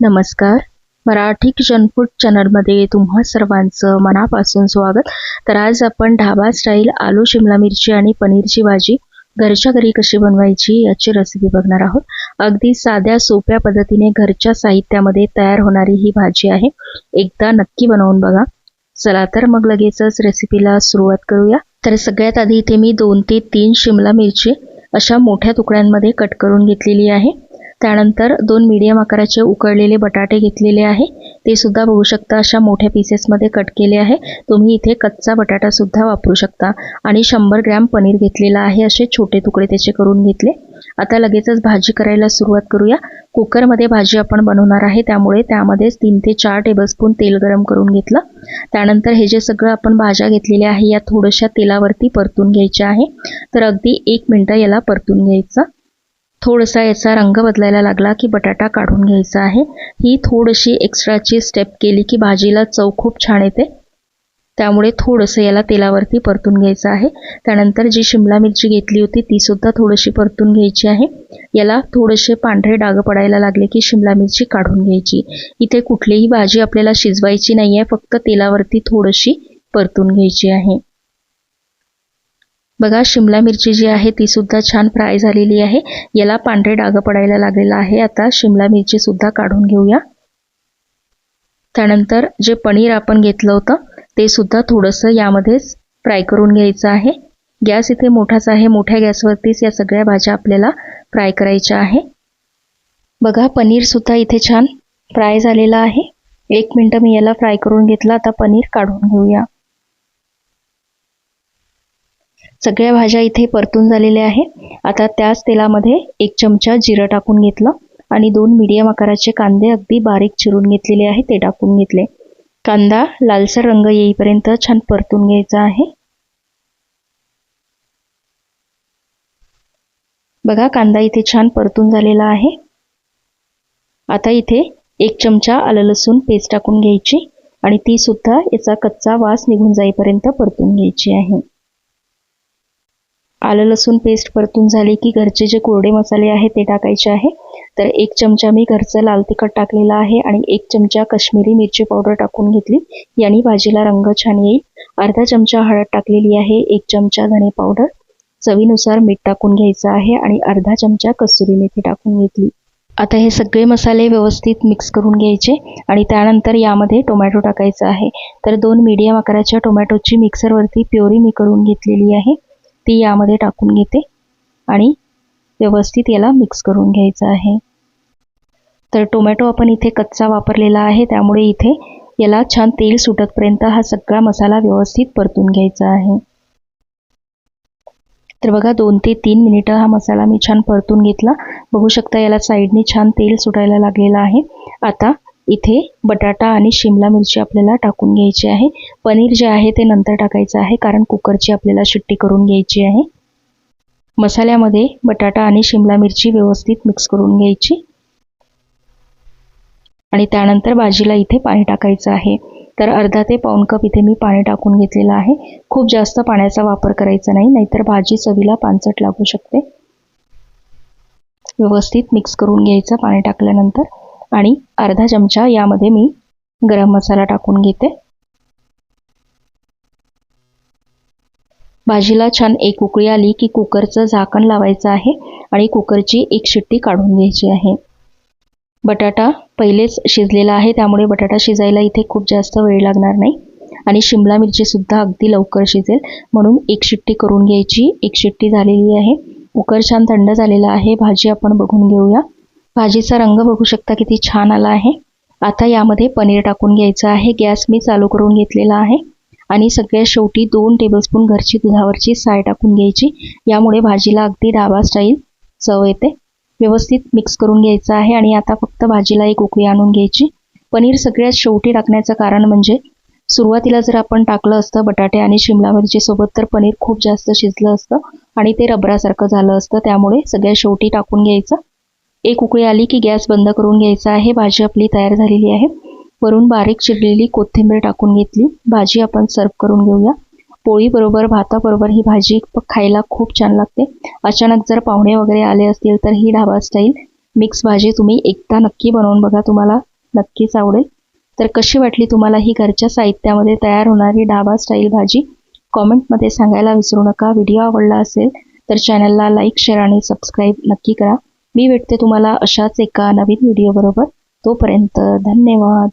नमस्कार. Marathi kitchen food चॅनलमध्ये तुम्हा सर्वांचं मनापासून स्वागत. तर आज आपण ढाबा स्टाईल आलू शिमला मिरची आणि पनीरची भाजी घरच्या घरी कशी बनवायची याची रेसिपी बघणार आहोत. अगदी साध्या सोप्या पद्धतीने घरच्या साहित्यामध्ये तयार होणारी ही भाजी आहे. एकदा नक्की बनवून बघा. चला तर मग लगेचच रेसिपीला सुरुवात करूया. तर सगळ्यात आधी इथे मी दोन ते तीन शिमला मिरची अशा मोठ्या तुकड्यांमध्ये कट करून घेतलेली आहे. त्यानंतर दोन मीडियम आकाराचे उकळलेले बटाटे घेतलेले आहे. ते सुद्धा बघू शकता अशा मोठ्या पीसेसमध्ये कट केले आहे. तुम्ही इथे कच्चा बटाटा सुद्धा वापरू शकता. आणि शंभर ग्रॅम पनीर घेतलेला आहे. असे छोटे तुकडे त्याचे करून घेतले. आता लगेचच भाजी करायला सुरुवात करूया. कुकरमध्ये भाजी आपण बनवणार आहे. त्यामुळे त्यामध्येच तीन ते चार टेबलस्पून तेल गरम करून घेतलं. त्यानंतर हे जे सगळं आपण भाज्या घेतलेल्या आहे या थोड्याशा तेलावरती परतून घ्यायच्या आहे. तर अगदी एक मिनटं याला परतून घ्यायचं. थोडासा याचा रंग बदलायला लागला की बटाटा काढून घ्यायचा आहे. ही थोडीशी एक्स्ट्राची स्टेप केली की भाजीला चव खूप छान येते. त्यामुळे थोडंसं याला तेलावरती परतून घ्यायचं आहे. त्यानंतर जी शिमला मिरची घेतली होती ती सुद्धा थोडीशी परतून घ्यायची आहे. याला थोडेसे पांढरे डाग पडायला लागले की शिमला मिरची काढून घ्यायची. इथे कुठलीही भाजी आपल्याला शिजवायची नाही आहे फक्त तेलावरती थोडीशी परतून घ्यायची आहे. बघा शिमला मिरची जी आहे ती सुद्धा छान फ्राय झालेली आहे. याला पांढरे डाग पडायला लागलेला आहे. आता शिमला मिरची सुद्धा काढून घेऊया. त्यानंतर जे पनीर आपण घेतलं होतं ते सुद्धा थोडंसं यामध्येच फ्राय करून घ्यायचं आहे. गॅस इथे मोठाच आहे. मोठ्या गॅसवरतीच या सगळ्या भाज्या आपल्याला फ्राय करायच्या आहे. बघा पनीर सुद्धा इथे छान फ्राय झालेला आहे. एक मिनटं मी याला फ्राय करून घेतलं. आता पनीर काढून घेऊया. सगळ्या भाज्या इथे परतून झालेल्या आहे आता त्याच तेलामध्ये एक चमचा जिरं टाकून घेतलं आणि दोन मीडियम आकाराचे कांदे अगदी बारीक चिरून घेतलेले आहे ते टाकून घेतले. कांदा लालसर रंग येईपर्यंत छान परतून घ्यायचा आहे. बघा कांदा इथे छान परतून झालेला आहे. आता इथे एक चमचा आलं लसूण पेस्ट टाकून घ्यायची आणि ती सुद्धा याचा कच्चा वास निघून जाईपर्यंत परतून घ्यायची आहे. आलं लसूण पेस्ट परतून झाली की घरचे जे कोरडे मसाले आहेत ते टाकायचे आहे. तर एक चमचा मी घरचं लाल तिखट टाकलेलं आहे आणि एक चमचा कश्मीरी मिरची पावडर टाकून घेतली. यांनी भाजीला रंग छान येईल. अर्धा चमचा हळद टाकलेली आहे एक चमचा धणे पावडर. चवीनुसार मीठ टाकून घ्यायचं आहे आणि अर्धा चमचा कसुरी मेथी टाकून घेतली. आता हे सगळे मसाले व्यवस्थित मिक्स करून घ्यायचे आणि त्यानंतर यामध्ये टोमॅटो टाकायचा आहे. तर दोन मीडियम आकाराच्या टोमॅटोची मिक्सरवरती प्युरी मी करून घेतलेली आहे. ती यामध्ये टाकून घेते आणि व्यवस्थित याला मिक्स करून घ्यायचं आहे. तर टोमॅटो आपण इथे कच्चा वापरलेला आहे त्यामुळे इथे याला छान तेल सुटतपर्यंत हा सगळा मसाला व्यवस्थित परतून घ्यायचा आहे. तर बघा दोन ते तीन मिनिटं हा मसाला मी छान परतून घेतला. बघू शकता याला साईडने छान तेल सुटायला लागलेलं आहे. आता इथे बटाटा आणि शिमला मिरची आपल्याला टाकून घ्यायची आहे. पनीर जे आहे ते नंतर टाकायचं आहे कारण कुकरची आपल्याला शिट्टी करून घ्यायची आहे. मसाल्यामध्ये बटाटा आणि शिमला मिरची व्यवस्थित मिक्स करून घ्यायची. आणि त्यानंतर भाजीला इथे पाणी टाकायचं आहे. तर अर्धा ते पाऊण कप इथे मी पाणी टाकून घेतलेलं आहे. खूप जास्त पाण्याचा वापर करायचा नाही नाहीतर भाजी चवीला पानसट लागू शकते. व्यवस्थित मिक्स करून घ्यायचं पाणी टाकल्यानंतर. आणि अर्धा चमचा यामध्ये मी गरम मसाला टाकून घेते. भाजीला छान एक उकळी आली की कुकरचं झाकण लावायचं आहे आणि कुकरची एक शिट्टी काढून घ्यायची आहे. बटाटा पहिलेच शिजलेला आहे त्यामुळे बटाटा शिजायला इथे खूप जास्त वेळ लागणार नाही. आणि शिमला मिरचीसुद्धा अगदी लवकर शिजेल म्हणून एक शिट्टी करून घ्यायची. एक शिट्टी झालेली आहे. कुकर छान थंड झालेला आहे. भाजी आपण बघून घेऊया. भाजीचा रंग बघू शकता किती छान आला आहे. आता यामध्ये पनीर टाकून घ्यायचं आहे. गॅस मी चालू करून घेतलेला आहे. आणि सगळ्यात शेवटी दोन टेबलस्पून घरची दुधावरची साय टाकून घ्यायची. यामुळे भाजीला अगदी डाबा स्टाईल चव येते. व्यवस्थित मिक्स करून घ्यायचं आहे आणि आता फक्त भाजीला एक उकळी आणून घ्यायची. पनीर सगळ्यात शेवटी टाकण्याचं कारण म्हणजे सुरुवातीला जर आपण टाकलं असतं बटाटे आणि शिमला मिरची सोबत तर पनीर खूप जास्त शिजलं असतं आणि ते रबरासारखं झालं असतं. त्यामुळे सगळ्यात शेवटी टाकून घ्यायचं. एक उकळी आली की गॅस बंद करून घ्यायचा आहे. भाजी आपली तयार झालेली आहे. वरून बारीक चिरलेली कोथिंबीर टाकून घेतली. भाजी आपण सर्व करून घेऊया. पोळीबरोबर भाताबरोबर ही भाजी खायला खूप छान लागते. अचानक जर पाहुणे वगैरे आले असतील तर ही ढाबा स्टाईल मिक्स भाजी तुम्ही एकदा नक्की बनवून बघा. तुम्हाला नक्कीच आवडेल. तर कशी वाटली तुम्हाला ही घरच्या साहित्यामध्ये तयार होणारी ढाबा स्टाईल भाजी? कॉमेंटमध्ये सांगायला विसरू नका. व्हिडिओ आवडला असेल तर चॅनलला लाईक शेअर आणि सबस्क्राईब नक्की करा. मी भेटते तुम्हाला अशाच एका नवीन व्हिडिओ बरोबर. तोपर्यंत धन्यवाद.